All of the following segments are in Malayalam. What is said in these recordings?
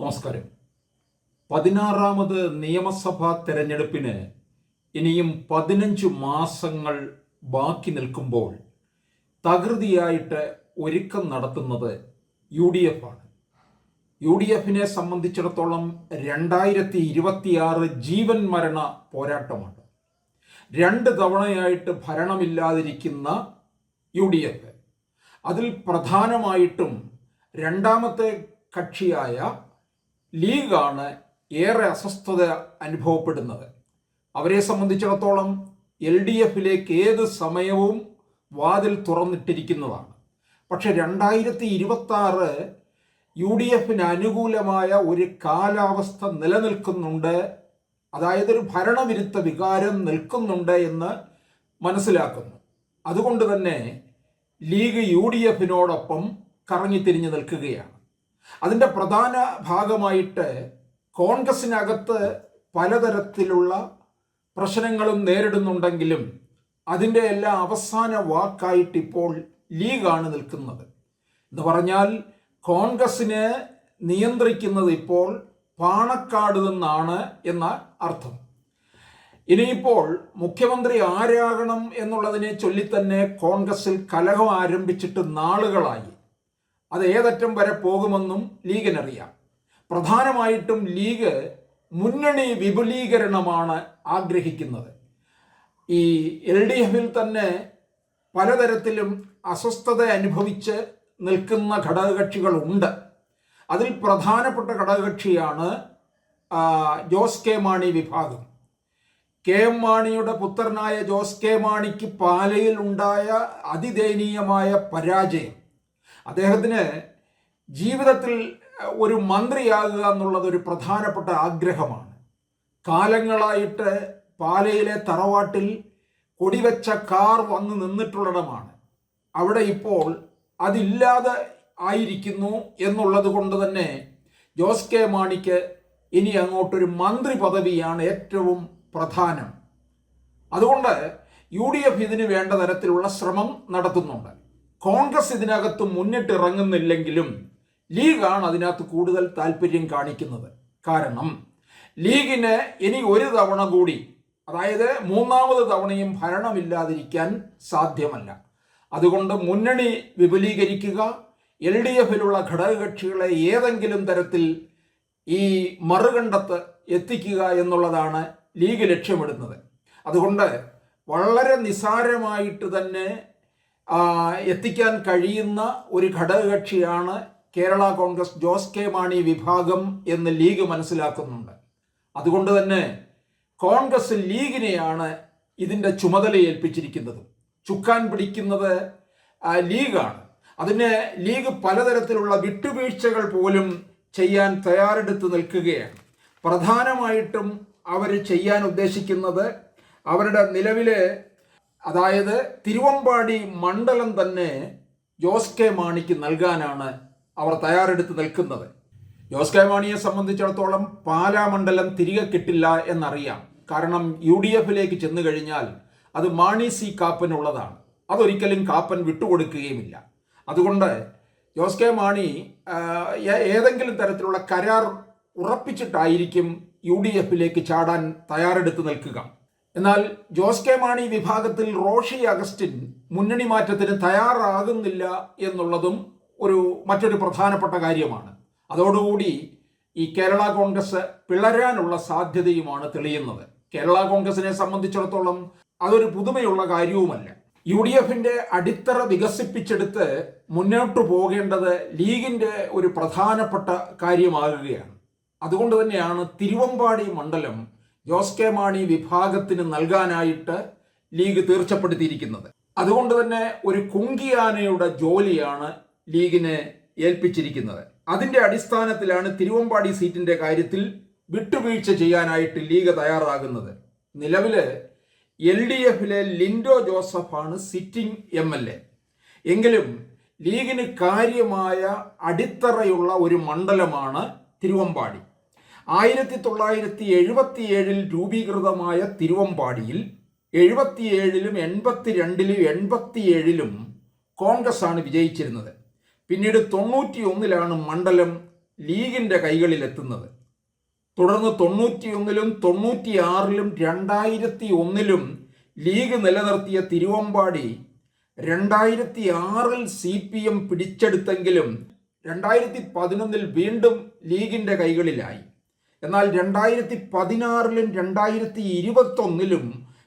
നമസ്കാരം. പതിനാറാമത് നിയമസഭാ തെരഞ്ഞെടുപ്പിന് ഇനിയും പതിനഞ്ച് മാസങ്ങൾ ബാക്കി നിൽക്കുമ്പോൾ തകൃതിയായിട്ട് ഒരുക്കം നടത്തുന്നത് യു ഡി എഫ് ആണ്. യു ഡി എഫിനെ സംബന്ധിച്ചിടത്തോളം രണ്ടായിരത്തി ഇരുപത്തിയാറ് ജീവൻ മരണ പോരാട്ടമാണ്. രണ്ട് തവണയായിട്ട് ഭരണമില്ലാതിരിക്കുന്ന യു ഡി എഫ് അതിൽ പ്രധാനമായിട്ടും രണ്ടാമത്തെ കക്ഷിയായ ലീഗാണ് ഏറെ അസ്വസ്ഥത അനുഭവപ്പെടുന്നത്. അവരെ സംബന്ധിച്ചിടത്തോളം എൽ ഡി എഫിലേക്ക് ഏത് സമയവും വാതിൽ തുറന്നിട്ടിരിക്കുന്നതാണ്. പക്ഷെ രണ്ടായിരത്തി ഇരുപത്തി യു ഡി എഫിന് അനുകൂലമായ ഒരു കാലാവസ്ഥ നിലനിൽക്കുന്നുണ്ട്. അതായത് ഒരു ഭരണവിരുദ്ധ വികാരം നിൽക്കുന്നുണ്ട് എന്ന് മനസ്സിലാക്കുന്നു. അതുകൊണ്ട് തന്നെ ലീഗ് യു ഡി എഫിനോടൊപ്പം കറങ്ങിത്തിരിഞ്ഞ് നിൽക്കുകയാണ്. അതിന്റെ പ്രധാന ഭാഗമായിട്ട് കോൺഗ്രസിനകത്ത് പലതരത്തിലുള്ള പ്രശ്നങ്ങളും നേരിടുന്നുണ്ടെങ്കിലും അതിന്റെ എല്ലാ അവസാന വാക്കായിട്ട് ഇപ്പോൾ ലീഗാണ് നിൽക്കുന്നത്. എന്ന് പറഞ്ഞാൽ കോൺഗ്രസിനെ നിയന്ത്രിക്കുന്നത് ഇപ്പോൾ പാണക്കാട് നിന്നാണ് എന്ന അർത്ഥം. ഇനിയിപ്പോൾ മുഖ്യമന്ത്രി ആരാകണം എന്നുള്ളതിനെ ചൊല്ലി തന്നെ കോൺഗ്രസിൽ കലഹം ആരംഭിച്ചിട്ട് നാളുകളായി. അത് ഏതറ്റം വരെ പോകുമെന്നും ലീഗിനറിയാം. പ്രധാനമായിട്ടും ലീഗ് മുന്നണി വിപുലീകരണമാണ് ആഗ്രഹിക്കുന്നത്. ഈ എൽ ഡി എഫിൽ തന്നെ പലതരത്തിലും അസ്വസ്ഥത അനുഭവിച്ച് നിൽക്കുന്ന ഘടകകക്ഷികളുണ്ട്. അതിൽ പ്രധാനപ്പെട്ട ഘടകകക്ഷിയാണ് ജോസ് കെ മാണി വിഭാഗം. കെ എം മാണിയുടെ പുത്രനായ ജോസ് കെ മാണിക്ക് പാലയിൽ ഉണ്ടായ അതിദയനീയമായ പരാജയം. അദ്ദേഹത്തിന് ജീവിതത്തിൽ ഒരു മന്ത്രിയാകുക എന്നുള്ളത് ഒരു പ്രധാനപ്പെട്ട ആഗ്രഹമാണ്. കാലങ്ങളായിട്ട് പാലയിലെ തറവാട്ടിൽ കൊടിവെച്ച കാർ വന്ന് നിന്നിട്ടുള്ളിടമാണ്. അവിടെ ഇപ്പോൾ അതില്ലാതെ ആയിരിക്കുന്നു എന്നുള്ളത് കൊണ്ട് തന്നെ ജോസ് കെ മാണിക്ക് ഇനി അങ്ങോട്ടൊരു മന്ത്രി പദവിയാണ് ഏറ്റവും പ്രധാനം. അതുകൊണ്ട് യു ഡി എഫ് ഇതിന് വേണ്ട തരത്തിലുള്ള ശ്രമം നടത്തുന്നുണ്ട്. കോൺഗ്രസ് ഇതിനകത്ത് മുന്നിട്ടിറങ്ങുന്നില്ലെങ്കിലും ലീഗാണ് അതിനകത്ത് കൂടുതൽ താല്പര്യം കാണിക്കുന്നത്. കാരണം ലീഗിന് ഇനി ഒരു തവണ കൂടി അതായത് മൂന്നാമത് തവണയും ഭരണമില്ലാതിരിക്കാൻ സാധ്യമല്ല. അതുകൊണ്ട് മുന്നണി വിപുലീകരിക്കുക എൽ ഡി എഫിലുള്ള ഘടകകക്ഷികളെ ഏതെങ്കിലും തരത്തിൽ ഈ മറുകണ്ടത്ത് എത്തിക്കുക എന്നുള്ളതാണ് ലീഗ് ലക്ഷ്യമിടുന്നത്. അതുകൊണ്ട് വളരെ നിസാരമായിട്ട് തന്നെ എത്തിക്കാൻ കഴിയുന്ന ഒരു ഘടകകക്ഷിയാണ് കേരള കോൺഗ്രസ് ജോസ് കെ മാണി വിഭാഗം എന്ന് ലീഗ് മനസ്സിലാക്കുന്നുണ്ട്. അതുകൊണ്ട് തന്നെ കോൺഗ്രസ് ലീഗിനെയാണ് ഇതിന്റെ ചുമതല ഏൽപ്പിച്ചിരിക്കുന്നത്. ചുക്കാൻ പിടിക്കുന്നത് ലീഗാണ്. അതിന് ലീഗ് പലതരത്തിലുള്ള വിട്ടുവീഴ്ചകൾ പോലും ചെയ്യാൻ തയ്യാറെടുത്ത് നിൽക്കുകയാണ്. പ്രധാനമായിട്ടും അവർ ചെയ്യാൻ ഉദ്ദേശിക്കുന്നത് അവരുടെ നിലവിലെ അതായത് തിരുവമ്പാടി മണ്ഡലം തന്നെ ജോസ് കെ മാണിക്ക് നൽകാനാണ് അവർ തയ്യാറെടുത്ത് നിൽക്കുന്നത്. ജോസ് കെ മാണിയെ സംബന്ധിച്ചിടത്തോളം പാലാ മണ്ഡലം തിരികെ കിട്ടില്ല എന്നറിയാം. കാരണം യു ഡി എഫിലേക്ക് ചെന്നു കഴിഞ്ഞാൽ അത് മാണി സി കാപ്പനുള്ളതാണ്. അതൊരിക്കലും കാപ്പൻ വിട്ടുകൊടുക്കുകയുമില്ല. അതുകൊണ്ട് ജോസ് കെ മാണി ഏതെങ്കിലും തരത്തിലുള്ള കരാർ ഉറപ്പിച്ചിട്ടായിരിക്കും യു ഡി എഫിലേക്ക് ചാടാൻ തയ്യാറെടുത്ത് നിൽക്കുക. എന്നാൽ ജോസ് കെ മാണി വിഭാഗത്തിൽ റോഷി അഗസ്റ്റിൻ മുന്നണി മാറ്റത്തിന് തയ്യാറാകുന്നില്ല എന്നുള്ളതും ഒരു മറ്റൊരു പ്രധാനപ്പെട്ട കാര്യമാണ്. അതോടുകൂടി ഈ കേരള കോൺഗ്രസ് പിളരാനുള്ള സാധ്യതയുമാണ് തെളിയുന്നത്. കേരള കോൺഗ്രസിനെ സംബന്ധിച്ചിടത്തോളം അതൊരു പുതുമയുള്ള കാര്യവുമല്ല. യു ഡി എഫിന്റെ അടിത്തറ വികസിപ്പിച്ചെടുത്ത് മുന്നോട്ട് പോകേണ്ടത് ലീഗിന്റെ ഒരു പ്രധാനപ്പെട്ട കാര്യമാകുകയാണ്. അതുകൊണ്ട് തന്നെയാണ് തിരുവമ്പാടി മണ്ഡലം ജോസ് കെ മാണി വിഭാഗത്തിന് നൽകാനായിട്ട് ലീഗ് തീർച്ചപ്പെടുത്തിയിരിക്കുന്നത്. അതുകൊണ്ട് തന്നെ ഒരു കുങ്കിയാനയുടെ ജോലിയാണ് ലീഗിനെ ഏൽപ്പിച്ചിരിക്കുന്നത്. അതിന്റെ അടിസ്ഥാനത്തിലാണ് തിരുവമ്പാടി സീറ്റിന്റെ കാര്യത്തിൽ വിട്ടുവീഴ്ച ചെയ്യാനായിട്ട് ലീഗ് തയ്യാറാകുന്നത്. നിലവിൽ എൽ ഡി എഫിലെ ലിൻഡോ ജോസഫാണ് സിറ്റിംഗ് എം എൽ എ. എങ്കിലും ലീഗിന് കാര്യമായ അടിത്തറയുള്ള ഒരു മണ്ഡലമാണ് തിരുവമ്പാടി. ആയിരത്തി തൊള്ളായിരത്തി എഴുപത്തിയേഴിൽ രൂപീകൃതമായ തിരുവമ്പാടിയിൽ എഴുപത്തിയേഴിലും എൺപത്തിരണ്ടിലും എൺപത്തിയേഴിലും കോൺഗ്രസ് ആണ് വിജയിച്ചിരുന്നത്. പിന്നീട് തൊണ്ണൂറ്റി ഒന്നിലാണ് മണ്ഡലം ലീഗിന്റെ കൈകളിലെത്തുന്നത്. തുടർന്ന് തൊണ്ണൂറ്റിയൊന്നിലും തൊണ്ണൂറ്റിയാറിലും രണ്ടായിരത്തി ഒന്നിലും ലീഗ് നിലനിർത്തിയ തിരുവമ്പാടി രണ്ടായിരത്തി ആറിൽ സി പി എം പിടിച്ചെടുത്തെങ്കിലും രണ്ടായിരത്തി പതിനൊന്നിൽ വീണ്ടും ലീഗിന്റെ കൈകളിലായി. എന്നാൽ രണ്ടായിരത്തി പതിനാറിലും രണ്ടായിരത്തി ഇരുപത്തൊന്നിലും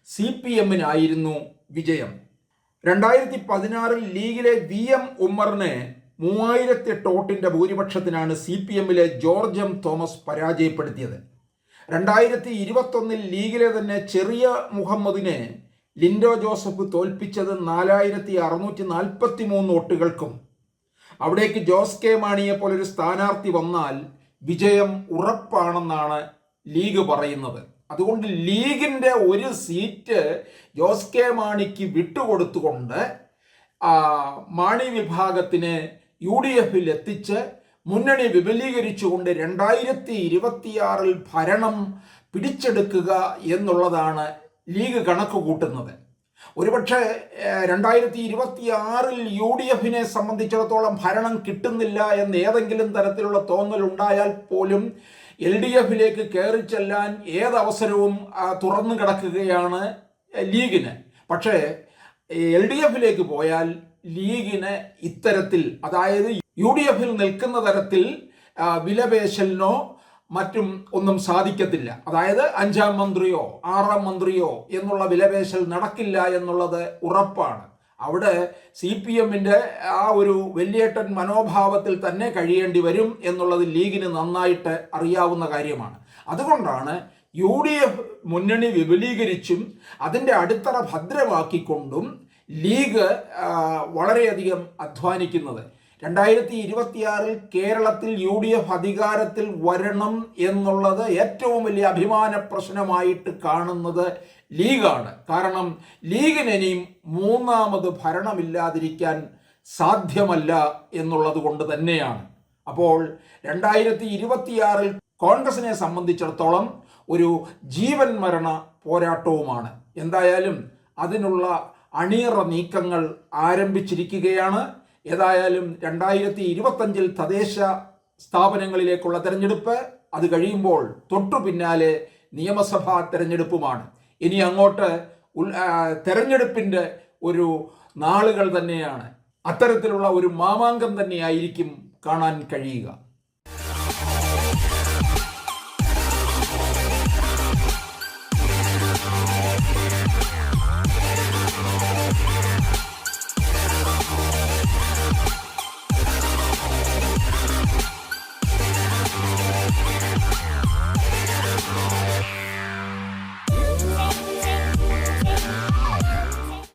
സി പി എമ്മിനായിരുന്നു വിജയം. രണ്ടായിരത്തി പതിനാറിൽ ലീഗിലെ വി എം ഉമ്മറിനെ മൂവായിരത്തി എട്ട് വോട്ടിന്റെ ഭൂരിപക്ഷത്തിനാണ് സി പി എമ്മിലെ ജോർജ് എം തോമസ് പരാജയപ്പെടുത്തിയത്. രണ്ടായിരത്തി ഇരുപത്തൊന്നിൽ ലീഗിലെ തന്നെ ചെറിയ മുഹമ്മദിനെ ലിൻഡോ ജോസഫ് തോൽപ്പിച്ചത് നാലായിരത്തി അറുന്നൂറ്റി നാൽപ്പത്തി മൂന്ന് വോട്ടുകൾക്കും. അവിടേക്ക് ജോസ് കെ മാണിയെ പോലൊരു സ്ഥാനാർത്ഥി വന്നാൽ വിജയം ഉറപ്പാണെന്നാണ് ലീഗ് പറയുന്നത്. അതുകൊണ്ട് ലീഗിന്റെ ഒരു സീറ്റ് ജോസ് കെ മാണിക്ക് വിട്ടുകൊടുത്തുകൊണ്ട് മാണി വിഭാഗത്തിന് യു ഡി എഫിൽ എത്തിച്ച് മുന്നണി വിപുലീകരിച്ചുകൊണ്ട് രണ്ടായിരത്തി ഇരുപത്തിയാറിൽ ഭരണം പിടിച്ചെടുക്കുക എന്നുള്ളതാണ് ലീഗ് കണക്ക് കൂട്ടുന്നത് ഒരുപക്ഷെ രണ്ടായിരത്തി ഇരുപത്തി ആറിൽ യു ഡി എഫിനെ സംബന്ധിച്ചിടത്തോളം ഭരണം കിട്ടുന്നില്ല എന്ന് ഏതെങ്കിലും തരത്തിലുള്ള തോന്നൽ ഉണ്ടായാൽ പോലും എൽ ഡി എഫിലേക്ക് കയറി ചെല്ലാൻ ഏതവസരവും തുറന്നു കിടക്കുകയാണ് ലീഗിന്. പക്ഷേ എൽ ഡി എഫിലേക്ക് പോയാൽ ലീഗിന് ഇത്തരത്തിൽ അതായത് യു ഡി എഫിൽ നിൽക്കുന്ന തരത്തിൽ വിലപേശലിനോ മറ്റും ഒന്നും സാധിക്കത്തില്ല. അതായത് അഞ്ചാം മന്ത്രിയോ ആറാം മന്ത്രിയോ എന്നുള്ള വിലപേശൽ നടക്കില്ല എന്നുള്ളത് ഉറപ്പാണ്. അവിടെ സി പി എമ്മിന്റെ ആ ഒരു വെല്ലിയേട്ടൻ മനോഭാവത്തിൽ തന്നെ കഴിയേണ്ടി വരും എന്നുള്ളത് ലീഗിന് നന്നായിട്ട് അറിയാവുന്ന കാര്യമാണ്. അതുകൊണ്ടാണ് യു ഡി എഫ് മുന്നണി വിപുലീകരിച്ചും അതിന്റെ അടിത്തറ ഭദ്രമാക്കിക്കൊണ്ടും ലീഗ് വളരെയധികം അധ്വാനിക്കുന്നത്. രണ്ടായിരത്തി ഇരുപത്തിയാറിൽ കേരളത്തിൽ യു ഡി എഫ് അധികാരത്തിൽ വരണം എന്നുള്ളത് ഏറ്റവും വലിയ അഭിമാന പ്രശ്നമായിട്ട് കാണുന്നത് ലീഗാണ്. കാരണം ലീഗിന് ഇനിയും മൂന്നാമത് ഭരണമില്ലാതിരിക്കാൻ സാധ്യമല്ല എന്നുള്ളത് കൊണ്ട് തന്നെയാണ്. അപ്പോൾ രണ്ടായിരത്തി ഇരുപത്തിയാറിൽ കോൺഗ്രസിനെ സംബന്ധിച്ചിടത്തോളം ഒരു ജീവൻ മരണ പോരാട്ടവുമാണ്. എന്തായാലും അതിനുള്ള അണിയറ നീക്കങ്ങൾ ആരംഭിച്ചിരിക്കുകയാണ്. ഏതായാലും രണ്ടായിരത്തി ഇരുപത്തഞ്ചിൽ തദ്ദേശ സ്ഥാപനങ്ങളിലേക്കുള്ള തെരഞ്ഞെടുപ്പ് അത് കഴിയുമ്പോൾ തൊട്ടു പിന്നാലെ നിയമസഭാ തെരഞ്ഞെടുപ്പുമാണ്. ഇനി അങ്ങോട്ട് ഉൽ- തെരഞ്ഞെടുപ്പിന്റെ ഒരു നാളുകൾ തന്നെയാണ്. അത്തരത്തിലുള്ള ഒരു മാമാങ്കം തന്നെയായിരിക്കും കാണാൻ കഴിയുക.